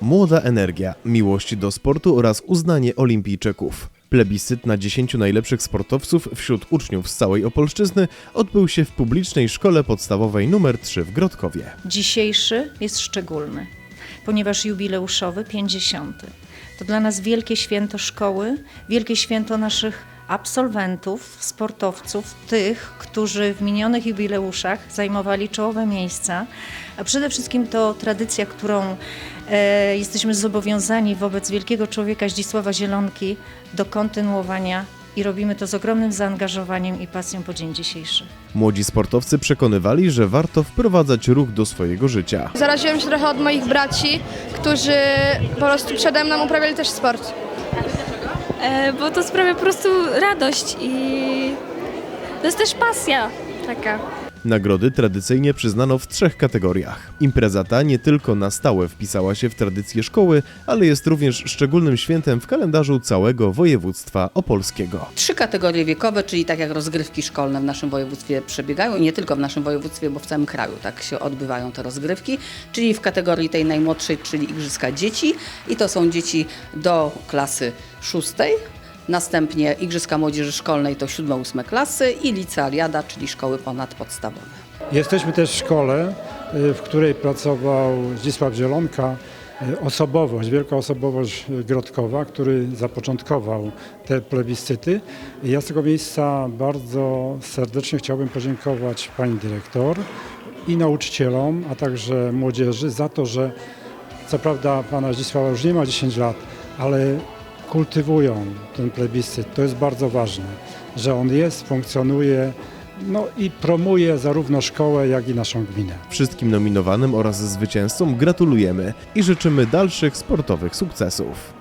Młoda energia, miłość do sportu oraz uznanie olimpijczyków. Plebiscyt na 10 najlepszych sportowców wśród uczniów z całej Opolszczyzny odbył się w publicznej szkole podstawowej nr 3 w Grodkowie. Dzisiejszy jest szczególny, ponieważ jubileuszowy 50. To dla nas wielkie święto szkoły, wielkie święto naszych absolwentów, sportowców, tych, którzy w minionych jubileuszach zajmowali czołowe miejsca. A przede wszystkim to tradycja, którą e, jesteśmy zobowiązani wobec wielkiego człowieka Zdzisława Zielonki do kontynuowania i robimy to z ogromnym zaangażowaniem i pasją po dzień dzisiejszy. Młodzi sportowcy przekonywali, że warto wprowadzać ruch do swojego życia. Zaraziłem się trochę od moich braci, którzy po prostu przede mną uprawiali też sport. E, bo to sprawia po prostu radość i to jest też pasja taka. Nagrody tradycyjnie przyznano w trzech kategoriach. Impreza ta nie tylko na stałe wpisała się w tradycję szkoły, ale jest również szczególnym świętem w kalendarzu całego województwa opolskiego. Trzy kategorie wiekowe, czyli tak jak rozgrywki szkolne w naszym województwie przebiegają, nie tylko w naszym województwie, bo w całym kraju tak się odbywają te rozgrywki, czyli w kategorii tej najmłodszej, czyli Igrzyska Dzieci i to są dzieci do klasy szóstej, następnie Igrzyska Młodzieży Szkolnej to 7-8 klasy i licealiada, czyli szkoły ponadpodstawowe. Jesteśmy też w szkole, y, w której pracował Zdzisław Zielonka, y, osobowość, wielka osobowość y, Grodkowa, który zapoczątkował te plebiscyty. Ja z tego miejsca bardzo serdecznie chciałbym podziękować pani dyrektor i nauczycielom, a także młodzieży za to, że co prawda pana Zdzisława już nie ma 10 lat, ale kultywują ten plebiscyt. To jest bardzo ważne, że on jest, funkcjonuje no i promuje zarówno szkołę, jak i naszą gminę. Wszystkim nominowanym oraz zwycięzcom gratulujemy i życzymy dalszych sportowych sukcesów.